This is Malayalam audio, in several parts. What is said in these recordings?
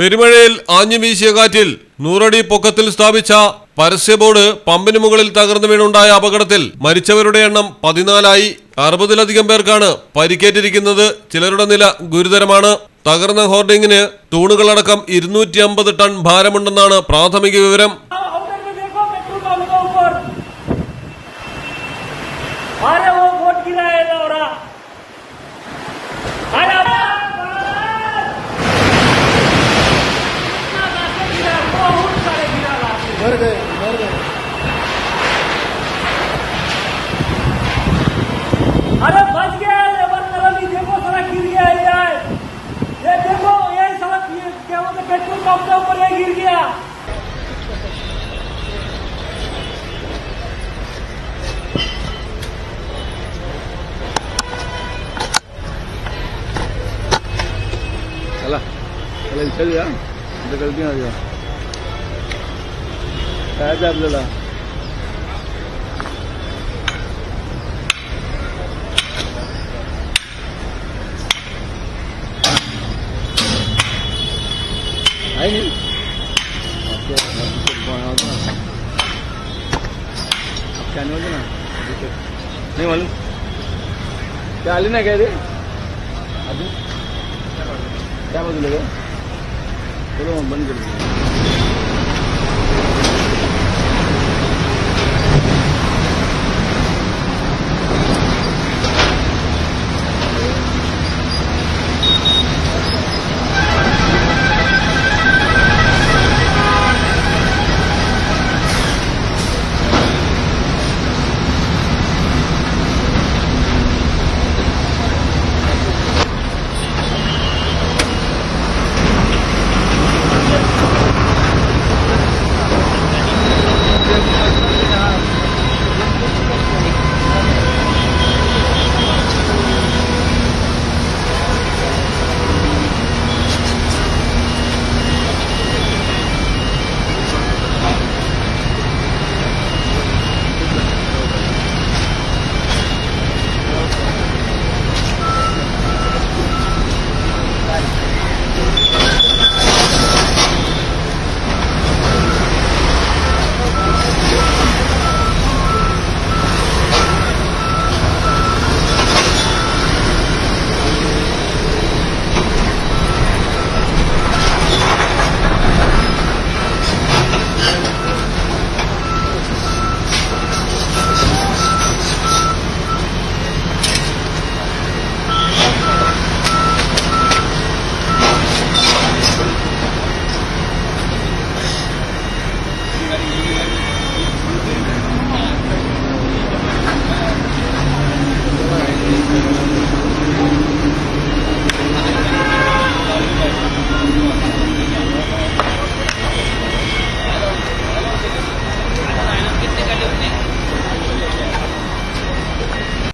പെരുമഴയിൽ ആഞ്ഞു വീശിയ കാറ്റിൽ നൂറടി പൊക്കത്തിൽ സ്ഥാപിച്ച പരസ്യ ബോർഡ് പമ്പിന് മുകളിൽ തകർന്നു വീണുണ്ടായ അപകടത്തിൽ മരിച്ചവരുടെ എണ്ണം പതിനാലായി. അറുപതിലധികം പേർക്കാണ് പരിക്കേറ്റിരിക്കുന്നത്. ചിലരുടെ നില ഗുരുതരമാണ്. തകർന്ന ഹോർഡിംഗിന് തൂണുകളടക്കം ഇരുന്നൂറ്റി അമ്പത് ടൺ ഭാരമുണ്ടെന്നാണ് പ്രാഥമിക വിവരം. ആരെ अरे बच गया देखो सड़क गिर गया यार। ये देखो, ये सड़क ये क्या पेट्रोल पंप के ऊपर गिर गया। चला चला चल या इथं गलती ना दिवा काय आपल्याला क्या नहीं ना नहीं अभी क्या बदलेगा चलो हम बंद कर देंगे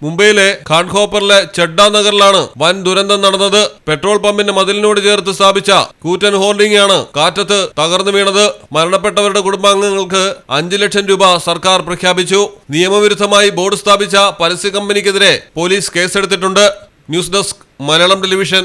മുംബൈയിലെ ഖാൻഖോപ്പറിലെ ചെഡ്ഡ നഗറിലാണ് വൻ ദുരന്തം നടന്നത്. പെട്രോൾ പമ്പിന്റെ മതിലിനോട് ചേർത്ത് സ്ഥാപിച്ച കൂറ്റൻ ഹോർഡിംഗ് ആണ് കാറ്റത്ത് തകർന്നു വീണത്. മരണപ്പെട്ടവരുടെ കുടുംബാംഗങ്ങൾക്ക് അഞ്ചു ലക്ഷം രൂപ സർക്കാർ പ്രഖ്യാപിച്ചു. നിയമവിരുദ്ധമായി ബോർഡ് സ്ഥാപിച്ച പരസ്യ കമ്പനിക്കെതിരെ പോലീസ് കേസെടുത്തിട്ടുണ്ട്. News desk Malayalam television.